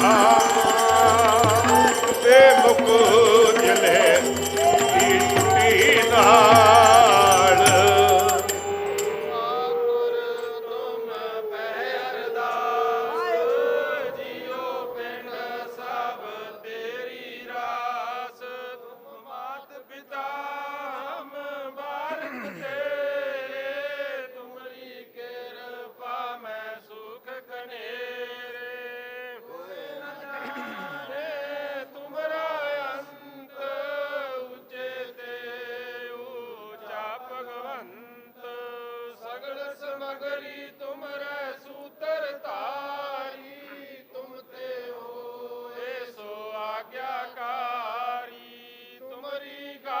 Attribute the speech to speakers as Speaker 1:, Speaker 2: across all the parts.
Speaker 1: ਤੇ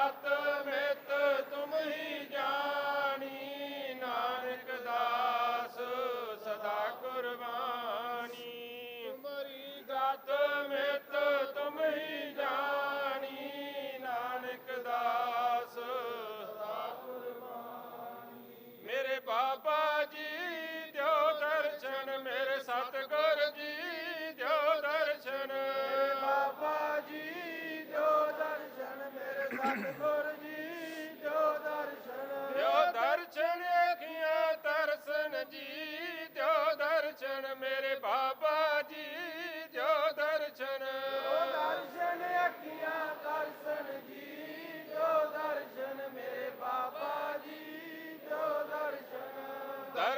Speaker 2: ਤੁਮਰੀ ਗਤ ਮਿਤ ਤੁਮ ਹੀ ਜਾਣੀ, ਨਾਨਕ ਦਾਸ ਸਦਾ ਕੁਰਬਾਨੀ। ਤੁਮਰੀ ਗਤ ਮਿਤ ਤੁਮ ਹੀ ਜਾਣੀ, ਨਾਨਕ ਦਾਸ ਸਦਾ ਕੁਰਬਾਨੀ। ਮੇਰੇ ਬਾਬਾ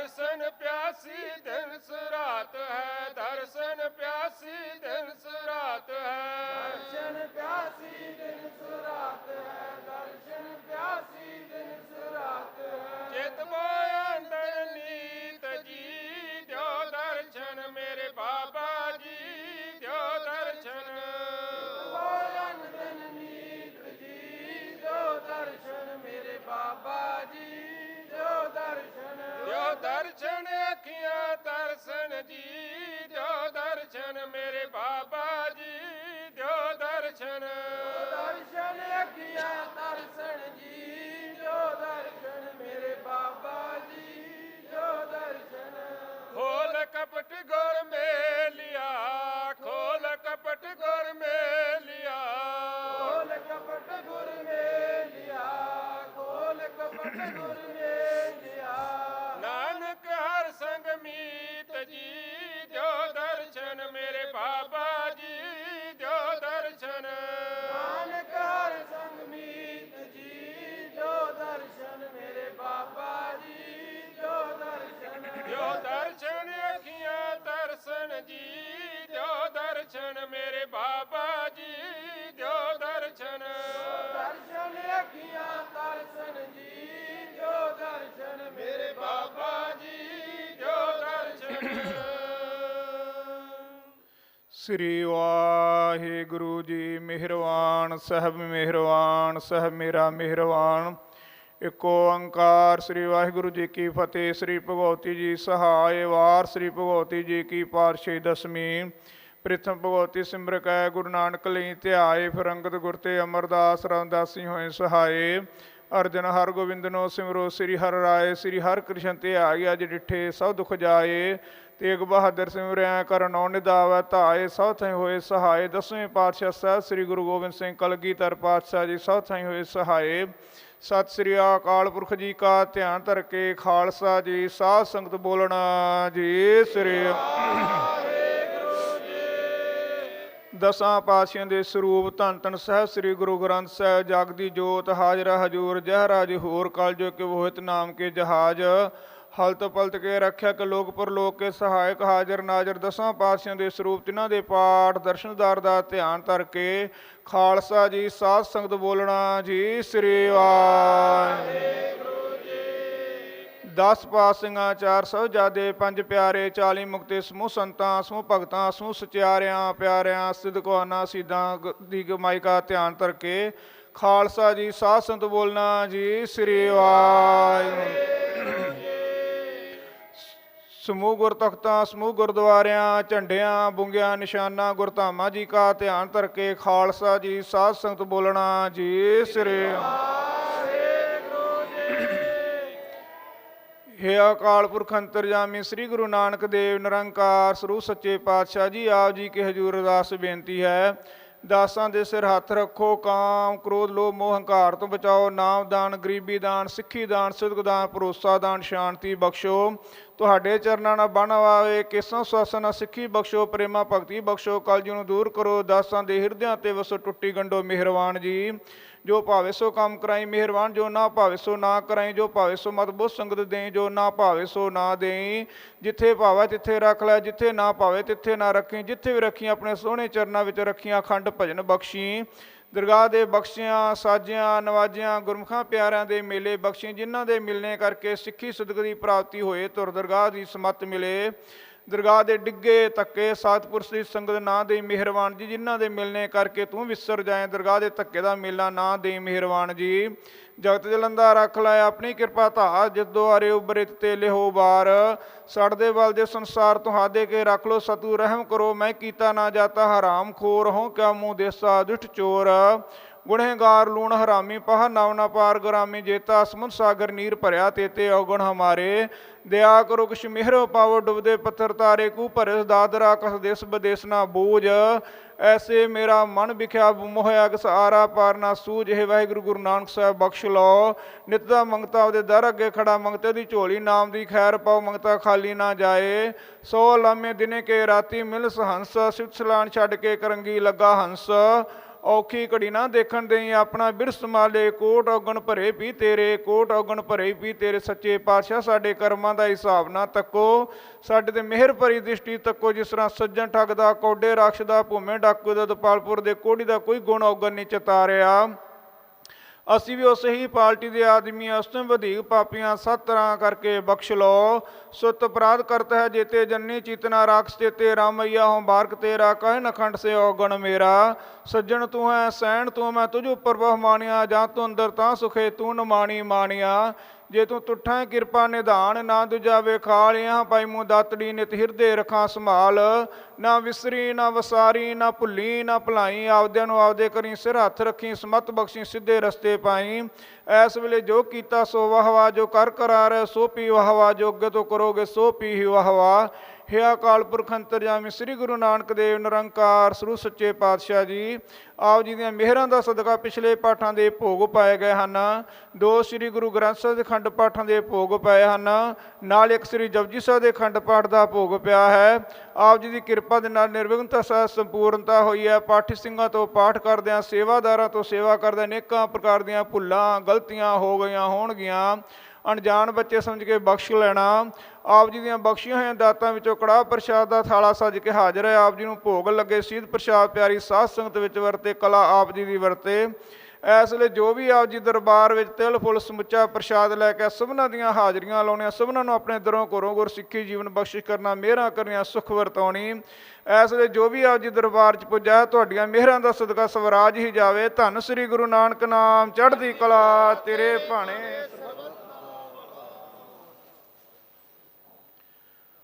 Speaker 2: ਦਰਸ਼ਨ ਪਿਆਸੀ ਦਿਨ ਸੁਰਾਤ ਹੈ ਦਰਸ਼ਨ ਪਿਆਸੀ ਦਿਨ ਸੁਰਾਤ ਹੈ। ਦਰਸ਼ਨ ਪਿਆਸੀ ਦਿਨ ਸੁਰਾਤ ਹੈ ਦਰਸ਼ਨ ਪਿਆਸੀ ਦਿਨ ਸੁਰਾਤ ਹੈ। ਚਿਤ ਮੋਇ ਅੰਦਰ ਨੀਤ ਜੀ ਦਿਓ ਦਰਸ਼ਨ ਮੇਰੇ। ਦਰਸ਼ਨ ਮੇਰੇ ਬਾਬਾ ਜੀ ਦਿਓ ਦਰਸ਼ਨ। ਦਰਸ਼ਨ ਅੱਖੀਆਂ ਤਰਸਨ ਜੀ ਦਿਓ ਦਰਸ਼ਨ ਮੇਰੇ ਬਾਬਾ ਜੀ ਦਿਓ ਦਰਸ਼ਨ। ਖੋਲ ਕਪਟ ਗੁਰ ਮੇਲਿਆ ਖੋਲ ਕਪਟ ਗੁਰ ਮੇਲਿਆ। ਖੋਲ ਕਪਟ ਗੁਰ ਮੇਲਿਆ ਖੋਲ ਕਪਟ ਗੁਰ
Speaker 3: ਸ੍ਰੀ ਵਾਹਿਗੁਰੂ ਜੀ ਮਿਹਰਵਾਨ ਸਹਿਬ ਮਿਹਰਵਾਨ ਸਹਿਬ ਮੇਰਾ ਮਿਹਰਵਾਨ ਏਕ ਓੰਕਾਰ ਸ੍ਰੀ ਵਾਹਿਗੁਰੂ ਜੀ ਕੀ ਫਤਿਹ, ਸ੍ਰੀ ਭਗਵਤੀ ਜੀ ਸਹਾਇ ਵਾਰ, ਸ੍ਰੀ ਭਗਵਤੀ ਜੀ ਕੀ ਪਾਤਸ਼ਾਹੀ ਦਸਵੀਂ। ਪ੍ਰਿਥਮ ਭਗਵਤੀ ਸਿਮਰ ਕੈ ਗੁਰੂ ਨਾਨਕ ਲਈ ਧਿਆਏ, ਫਿਰੰਗਤ ਅੰਗਦ ਗੁਰ ਤੇ ਅਮਰਦਾਸ ਰਾਮਦਾਸੀ ਹੋਏ ਸਹਾਏ। ਅਰਜਨ ਹਰ ਗੋਬਿੰਦਨੋ ਸਿਮਰੋ, ਸ੍ਰੀ ਹਰਿ ਰਾਏ, ਸ੍ਰੀ ਹਰਿ ਕ੍ਰਿਸ਼ਨ ਤੇ ਆਈ ਅਜ ਡਿਠੇ, ਸਭ ਦੁਖ ਜਾਏ। ਤੇਗ ਬਹਾਦਰ ਸਿਮਰਿਆ ਕਰ ਨੌ ਨਿਦਾਵੈ, ਧਾਏ, ਸਭ ਥਾਈ ਹੋਏ ਸਹਾਏ। ਦਸਵੇਂ ਪਾਤਸ਼ਾਹ ਸਾਹਿਬ ਸ੍ਰੀ ਗੁਰੂ ਗੋਬਿੰਦ ਸਿੰਘ ਕਲਗੀਧਰ ਪਾਤਸ਼ਾਹ ਜੀ, ਸਭ ਥਾਈ ਹੋਏ ਸਹਾਏ। ਸਤਿ ਸ੍ਰੀ ਅਕਾਲ ਪੁਰਖ ਜੀ ਕਾ ਧਿਆਨ ਧਰ ਕੇ, ਖਾਲਸਾ ਜੀ, ਸਾਧ ਸੰਗਤ ਬੋਲਣਾ ਜੀ, ਸ੍ਰੀ ਦਸਾਂ ਪਾਤਸ਼ਾਹਾਂ ਦੇ ਸਰੂਪ ਧੰਨ ਧੰਨ ਸਾਹਿਬ ਸ੍ਰੀ ਗੁਰੂ ਗ੍ਰੰਥ ਸਾਹਿਬ ਜਗ ਦੀ ਜੋਤ ਹਾਜ਼ਰਾ ਹਜੂਰ ਜਹਰਾ ਜਹੂਰ ਕਲ ਜੋ ਕਿ ਵੋਹਿਤ ਨਾਮ ਕੇ ਜਹਾਜ। ਹਲਤ ਪਲਤ ਕੇ ਰੱਖਿਆ ਕਿ ਲੋਕ ਪਰਲੋਕ ਕੇ ਸਹਾਇਕ ਹਾਜ਼ਰ ਨਾਜ਼ਰ। ਦਸਾਂ ਪਾਤਸ਼ਾਹਾਂ ਦੇ ਸਰੂਪ ਤਿਨਾਂ ਦੇ ਪਾਠ ਦਰਸ਼ਨਦਾਰ ਦਾ ਧਿਆਨ ਧਰ ਕੇ ਖਾਲਸਾ ਜੀ, ਸਾਧ ਸੰਗਤ ਬੋਲਣਾ ਜੀ, ਸ੍ਰੀ ਵਾਹਿਗੁਰੂ। ਦਸ ਪਾਸਿੰਗਾਂ, ਚਾਰ ਸਾਹਿਬਜ਼ਾਦੇ ਪੰਜ ਪਿਆਰੇ 40 ਮੁਕਤੇ, ਸਮੂਹ ਸੰਤਾਂ, ਸਮੂਹ ਭਗਤਾਂ, ਸਮੂਹ ਸਚਿਆਰਿਆਂ ਪਿਆਰਿਆਂ ਸਿਦਕਵਾਨਾ ਸਿੱਧਾਂ, ਗ- ਦੀ ਕਮਾਈ ਕਾ ਧਿਆਨ ਧਰਕੇ ਖਾਲਸਾ ਜੀ, ਸਾਧ ਸੰਤ ਬੋਲਣਾ ਜੀ, ਸ੍ਰੀ ਵਾਹਿਗੁਰੂ। ਸਮੂਹ ਗੁਰ ਤਖਤਾਂ ਸਮੂਹ ਗੁਰਦੁਆਰਿਆਂ, ਝੰਡਿਆਂ, ਬੁੰਗਿਆਂ, ਨਿਸ਼ਾਨਾਂ, ਗੁਰਧਾਮਾਂ ਜੀ ਕਾ ਧਿਆਨ ਧਰਕੇ ਖਾਲਸਾ ਜੀ, ਸਾਧ ਸੰਗਤ ਬੋਲਣਾ ਜੀ, ਸ੍ਰੀ ਹੇ ਅਕਾਲ ਪੁਰਖ ਅੰਤਰਜਾਮੀ, ਸ੍ਰੀ ਗੁਰੂ ਨਾਨਕ ਦੇਵ ਨਿਰੰਕਾਰ, ਸਰੂਪ ਸੱਚੇ ਪਾਤਸ਼ਾਹ ਜੀ, ਆਪ ਜੀ ਕੇ ਹਜੂਰ ਅਰਦਾਸ ਬੇਨਤੀ ਹੈ। ਦਾਸਾਂ ਦੇ ਸਿਰ ਹੱਥ ਰੱਖੋ, ਕਾਮ, ਕ੍ਰੋਧ, ਲੋਭ, ਮੋਹ, ਹੰਕਾਰ ਤੋਂ ਬਚਾਓ। ਨਾਮ ਦਾਨ, ਗਰੀਬੀ ਦਾਨ, ਸਿੱਖੀ ਦਾਨ, ਸਿਦਕ ਦਾਨ, ਭਰੋਸਾ ਦਾਨ, ਸ਼ਾਂਤੀ ਬਖਸ਼ੋ। ਤੁਹਾਡੇ ਚਰਨਾਂ ਨਾਲ ਬਣ ਆਵੇ, ਕਿਸੋਂ ਸਵਾਸਨਾ ਸਿੱਖੀ ਬਖਸ਼ੋ, ਪ੍ਰੇਮਾ ਭਗਤੀ ਬਖਸ਼ੋ, ਕਲਯੁਗ ਨੂੰ ਦੂਰ ਕਰੋ। ਦਾਸਾਂ ਦੇ ਹਿਰਦਿਆਂ ਤੇ ਵਸੋ ਟੁੱਟੀ ਗੰਡੋ ਮਿਹਰਬਾਨ ਜੀ। ਜੋ ਭਾਵੇ ਸੋ ਕੰਮ ਕਰਾਈ, ਮਿਹਰਬਾਨ ਜੋ ਨਾ ਭਾਵੇ ਸੋ ਨਾ ਕਰਾਈ, ਜੋ ਭਾਵੇ ਸੋ ਮਤ ਬੁੱਧ ਸੰਗਤ ਦੇਈ, ਜੋ ਨਾ ਭਾਵੇ ਸੋ ਨਾ ਦੇਈ। ਜਿੱਥੇ ਭਾਵੇ ਤਿੱਥੇ ਰੱਖ ਲੈ, ਜਿੱਥੇ ਨਾ ਭਾਵੇ ਤਿੱਥੇ ਨਾ ਰੱਖੀ, ਜਿੱਥੇ ਵੀ ਰੱਖੀ, ਆਪਣੇ ਸੋਹਣੇ ਚਰਨਾਂ ਵਿੱਚ ਰੱਖੀਆਂ ਅਖੰਡ ਭਜਨ ਬਖਸ਼ੀ। ਦਰਗਾਹ ਦੇ ਬਖਸ਼ਿਆਂ, ਸਾਜਿਆਂ, ਨਵਾਜਿਆਂ, ਗੁਰਮੁਖਾਂ ਪਿਆਰਿਆਂ ਦੇ ਮੇਲੇ ਬਖਸ਼ੀ, ਜਿਨ੍ਹਾਂ ਦੇ ਮਿਲਣੇ ਕਰਕੇ ਸਿੱਖੀ ਸਦਕ ਦੀ ਪ੍ਰਾਪਤੀ ਹੋਏ ਤੁਰ ਦਰਗਾਹ ਦੀ ਸਮਤ ਮਿਲੇ। ਦਰਗਾਹ ਦੇ ਡਿੱਗੇ ਤੱਕੇ ਸਤਿਪੁਰਸ਼ ਦੀ ਸੰਗਤ ਨਾ ਦੇ ਮਿਹਰਬਾਨ ਜੀ, ਜਿਨ੍ਹਾਂ ਦੇ ਮਿਲਣੇ ਕਰਕੇ ਤੂੰ ਵਿਸਰ ਜਾਏ। ਦਰਗਾਹ ਦੇ ਧੱਕੇ ਦਾ ਮੇਲਾ ਨਾ ਦੇ ਮਿਹਰਬਾਨ ਜੀ। ਜਗਤ ਜਲੰਦਾ ਰੱਖ ਲੈ ਆਪਣੀ ਕਿਰਪਾ ਧਾ ਜਿੱਦੋ ਆਰੇ ਉਬਰੇ ਤੇ ਲਿਹੋ ਬਾਰ ਸੜਦੇ ਬਲ ਦੇ ਸੰਸਾਰ ਤੁਹਾਡੇ ਕੇ ਰੱਖ ਲੋ ਸਤੂ ਰਹਿਮ ਕਰੋ, ਮੈਂ ਕੀਤਾ ਨਾ ਜਾਤਾ ਹਰਾਮ ਖੋਰ ਹੋ ਕਿਆ ਮੂੰਹ ਦੇਸਾ ਦੁਸ਼ਟ ਚੋਰ। ਗੁਣੇਗਾਰ ਲੂਣ ਹਰਾਮੀ ਪਹ ਨਵ ਨਾ ਪਾਰ ਗੁਰਾਮੀ ਜੇਤਾ ਸਮੁੰਦ ਸਾਗਰ ਨੀਰ ਭਰਿਆ ਤੇਤੇ ਔਗਣ ਹਮਾਰੇ। ਦਇਆ ਕਰੋ ਕਿਛ ਮਿਹਰੋ ਪਾਵੋ ਡੁੱਬਦੇ ਪੱਥਰ ਤਾਰੇ, ਕੂ ਭਰੇ ਦਾਦਰਾ ਕਸ ਦੇਸ ਬਦੇਸ ਨਾ ਬੂਝ। ਐਸੇ ਮੇਰਾ ਮਨ ਵਿਖਿਆ ਮੋਹਿਆ ਕਸ ਆਰਾ ਪਾਰ ਨਾ ਸੂਝ, ਹੈ ਵਾਹਿਗੁਰੂ ਗੁਰੂ ਨਾਨਕ ਸਾਹਿਬ ਬਖਸ਼ ਲਓ। ਨਿਤ ਦਾ ਮੰਗਤਾ ਉਹਦੇ ਦਰ ਅੱਗੇ ਖੜਾ, ਮੰਗਤੇ ਦੀ ਝੋਲੀ ਨਾਮ ਦੀ ਖੈਰ ਪਾਓ, ਮੰਗਤਾ ਖਾਲੀ ਨਾ ਜਾਏ। ਸੋ ਲਾਮੇ ਦਿਨੇ ਕੇ ਰਾਤੀ ਮਿਲ ਸਹੰਸ, ਸਿਵਤ ਸਲਾਨ ਛੱਡ ਕੇ ਕਰੰਗੀ ਲੱਗਾ ਹੰਸ। ਔਖੀ ਘੜੀ ਨਾ ਦੇਖਣ ਦੇਈ, ਆਪਣਾ ਬਿਰਸ ਮਾਲੇ ਕੋਟ ਔਗਣ ਭਰੇ ਵੀ ਤੇਰੇ, ਕੋਟ ਔਗਣ ਭਰੇ ਵੀ ਤੇਰੇ। ਸੱਚੇ ਪਾਤਸ਼ਾਹ, ਸਾਡੇ ਕਰਮਾਂ ਦਾ ਹਿਸਾਬ ਨਾ ਤੱਕੋ, ਸਾਡੇ ਤੇ ਮਿਹਰ ਭਰੀ ਦ੍ਰਿਸ਼ਟੀ ਤੱਕੋ। ਜਿਸ ਤਰ੍ਹਾਂ ਸੱਜਣ ਠੱਗ ਦਾ, ਕੋਡੇ ਰਾਖਸ਼ ਦਾ, ਭੂਮੇ ਡਾਕੂ ਦਾ, ਦਪਾਲਪੁਰ ਦੇ ਕੋੜੀ ਦਾ ਕੋਈ ਗੁਣ ਔਗਣ ਨਹੀਂ ਚਤਾ ਰਿਹਾ ਅਸੀਂ ਵੀ ਉਸੇ ਹੀ ਪਾਰਟੀ ਦੇ ਆਦਮੀ ਉਸ ਤੋਂ ਵਧੇਕ ਪਾਪੀਆਂ ਸੱਤ ਤਰ੍ਹਾਂ ਕਰਕੇ ਬਖਸ਼ ਲੋ ਸੁਤ ਅਪਰਾਧ ਕਰਤਾ ਹੈ ਜੇਤੇ ਜੰਨੀ ਚੇਤਨਾ ਰਾਖਸ ਤੇਤੇ ਰਾਮਈਆ ਹੋ ਬਾਰਕ ਤੇਰਾ, ਕਹਿ ਨਖੰਡ ਸੇ ਔਗਣ ਮੇਰਾ। ਸੱਜਣ ਤੂੰ ਹੈ, ਸੈਣ ਤੂੰ, ਮੈਂ ਤੁਝ ਉੱਪਰ ਬਹੁ ਬਹਮਾਨਿਆ ਜਾਂ ਤੂੰ ਅੰਦਰ ਤਾਂ ਸੁਖੇ ਤੂੰ ਨਮਾਣੀ ਮਾਣਿਆ। ਜੇ ਤੂੰ ਤੁਠਾਂ ਕਿਰਪਾ ਨਿਧਾਨ, ਨਾ ਦੁਜਾਵੇ ਖਾਲਿਆ ਪਾਈ ਮੂੰ ਦਾਤੜੀ ਨਿਤ ਹਿਰਦੇ ਰਖਾਂ ਸੰਭਾਲ। ਨਾ ਵਿਸਰੀ, ਨਾ ਵਸਾਰੀ, ਨਾ ਭੁੱਲੀ, ਨਾ ਭੁਲਾਈ, ਆਪਦਿਆਂ ਨੂੰ ਆਪਦੇ ਕਰੀ ਸਿਰ ਹੱਥ ਰੱਖੀ, ਸਮਤ ਬਖਸ਼ੀ ਸਿੱਧੇ ਰਸਤੇ ਪਾਈ। ਐਸ ਵੇਲੇ ਜੋ ਕੀਤਾ ਸੋ ਵਾਹਵਾ, ਜੋ ਕਰ ਕਰਾਰ, ਸੋ ਪੀ ਵਾਹਵਾ ਜੋ ਅੱਗੇ ਤੋਂ ਕਰੋਗੇ ਸੋ ਪੀ ਹੀ ਵਾਹਵਾ। ਹੇ ਅਕਾਲ ਪੁਰਖ ਅੰਤਰਜਾਮੀ ਸ੍ਰੀ ਗੁਰੂ ਨਾਨਕ ਦੇਵ, ਨਿਰੰਕਾਰ, ਸਰੂ ਸੱਚੇ ਪਾਤਸ਼ਾਹ ਜੀ। ਆਪ ਜੀ ਦੀਆਂ ਮਿਹਰਾਂ ਦਾ ਸਦਕਾ ਪਿਛਲੇ ਪਾਠਾਂ ਦੇ ਭੋਗ ਪਾਏ ਗਏ ਹਨ। ਦੋ ਸ੍ਰੀ ਗੁਰੂ ਗ੍ਰੰਥ ਸਾਹਿਬ ਦੇ ਖੰਡ ਪਾਠਾਂ ਦੇ ਭੋਗ ਪਏ ਹਨ। ਨਾਲ ਇੱਕ ਸ੍ਰੀ ਜਪਜੀ ਸਾਹਿਬ ਦੇ ਖੰਡ ਪਾਠ ਦਾ ਭੋਗ ਪਿਆ ਹੈ। ਆਪ ਜੀ ਦੀ ਕਿਰਪਾ ਦੇ ਨਾਲ ਨਿਰਵਿਘਨਤਾ ਸਹਿ ਸੰਪੂਰਨਤਾ ਹੋਈ ਹੈ। ਪਾਠੀ ਸਿੰਘਾਂ ਤੋਂ ਪਾਠ ਕਰਦਿਆਂ, ਸੇਵਾਦਾਰਾਂ ਤੋਂ ਸੇਵਾ ਕਰਦਿਆਂ ਅਨੇਕਾਂ ਪ੍ਰਕਾਰ ਦੀਆਂ ਭੁੱਲਾਂ, ਗਲਤੀਆਂ ਹੋ ਗਈਆਂ ਹੋਣਗੀਆਂ। ਅਣਜਾਣ ਬੱਚੇ ਸਮਝ ਕੇ ਬਖਸ਼ ਲੈਣਾ। ਆਪ ਜੀ ਦੀਆਂ ਬਖਸ਼ੀਆਂ ਹੋਈਆਂ ਦਾਤਾਂ ਵਿੱਚੋਂ ਕੜਾਹ ਪ੍ਰਸ਼ਾਦ ਦਾ ਥਾਲਾ ਸੱਜ ਕੇ ਹਾਜ਼ਰ ਹੈ। ਆਪ ਜੀ ਨੂੰ ਭੋਗ ਲੱਗੇ। ਸੀਧ ਪ੍ਰਸ਼ਾਦ ਪਿਆਰੀ ਸਾਧ ਸੰਗਤ ਵਿੱਚ ਵਰਤੇ, ਕਲਾ ਆਪ ਜੀ ਦੀ ਵਰਤੇ। ਇਸ ਲਈ ਜੋ ਵੀ ਆਪ ਜੀ ਦਰਬਾਰ ਵਿੱਚ ਤਿਲ, ਫੁੱਲ, ਸਮੁੱਚਾ ਪ੍ਰਸ਼ਾਦ ਲੈ ਕੇ ਸਭਨਾਂ ਦੀਆਂ ਹਾਜ਼ਰੀਆਂ ਲਾਉਣੀਆਂ ਸਭਨਾਂ ਨੂੰ ਆਪਣੇ ਦਰੋਂ ਘਰੋਂ ਗੁਰ ਸਿੱਖੀ ਜੀਵਨ ਬਖਸ਼ਿਸ਼ ਕਰਨਾ, ਮਿਹਰਾਂ ਕਰਨੀਆਂ, ਸੁਖ ਵਰਤਾਉਣੀ। ਇਸ ਲਈ ਜੋ ਵੀ ਆਪ ਜੀ ਦਰਬਾਰ 'ਚ ਪੁੱਜਾ, ਤੁਹਾਡੀਆਂ ਮਿਹਰਾਂ ਦਾ ਸਦਕਾ ਸਵਰਾਜ ਹੀ ਜਾਵੇ। ਧੰਨ ਸ੍ਰੀ ਗੁਰੂ ਨਾਨਕ ਨਾਮ, ਚੜ੍ਹਦੀ ਕਲਾ ਤੇਰੇ ਭਾਣੇ।